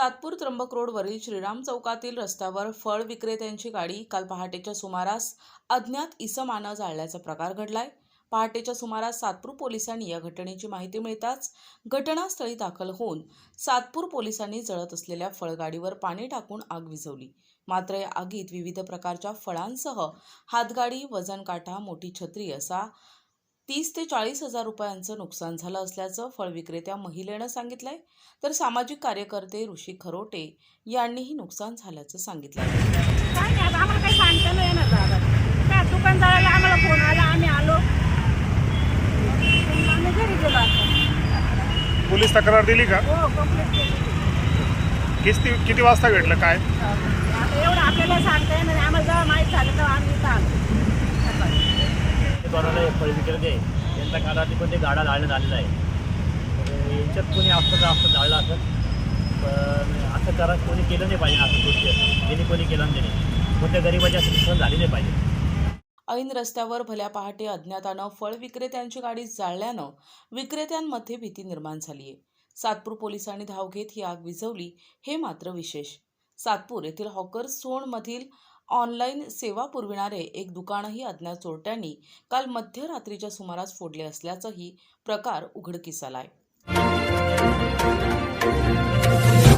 सातपूर त्र्यंबक रोडवरील श्रीराम चौकातील रस्त्यावर फळ विक्रेत्यांची गाडी काल पहाटेच्या सुमारास अज्ञात इसमानं जाळल्याचा प्रकार घडलाय. पहाटेच्या सुमारास सातपूर पोलिसांनी या घटनेची माहिती मिळताच घटनास्थळी दाखल होऊन सातपूर पोलिसांनी जळत असलेल्या फळगाडीवर पाणी टाकून आग विझवली. मात्र या आगीत विविध प्रकारच्या फळांसह हातगाडी वजन काटा मोठी छत्री असा तीस ते चाळीस हजार रुपयांचं नुकसान झालं असल्याचं फळ विक्रेत्या महिलेनं सांगितलंय. तर सामाजिक कार्यकर्ते ऋषी खरोटे यांनीही नुकसान झाल्याचं सांगितलं काय नाही आता आम्हाला काही सांगता नाही येणार दादा. काय दुकान जायला आम्हाला फोन आला आम्ही आलो. आम्ही घरी गेलो आता. पोलीस तक्रार दिली का? हो कंप्लीट केली. किती किती वाजता घडलं काय? एवढं आपल्याला सांगता येणार नाही. आम्हाला जेव्हा माहीत झालं तेव्हा आम्ही इथं आलो. ते फळ विक्रेते त्यांच्या काळात पण ते गाडा जाळण्यात आलेला आहे. यांच्यात कोणी असतं तर असतं जाळलं असेल. पण असं करा कोणी केलं नाही पाहिजे असं गोष्टी. त्यांनी कोणी केलं नाही कोणत्या गरिबाची असं नुकसान झाली नाही पाहिजे. ऐन रस्त्यावर भल्या पहाटे अज्ञातानं फळ विक्रेत्यांची गाडी जाळल्यानं विक्रेत्यांमध्ये भीती निर्माण झालीय सातपूर पोलिसांनी धाव घेत ही आग विझवली हे मात्र विशेष. सातपूर येथील हॉकर्स झोनमधील ऑनलाईन सेवा पुरविणारे एक दुकानही अज्ञात चोरट्यांनी काल मध्यरात्रीच्या सुमारास फोडले असल्याचाही प्रकार उघडकीस आलाय.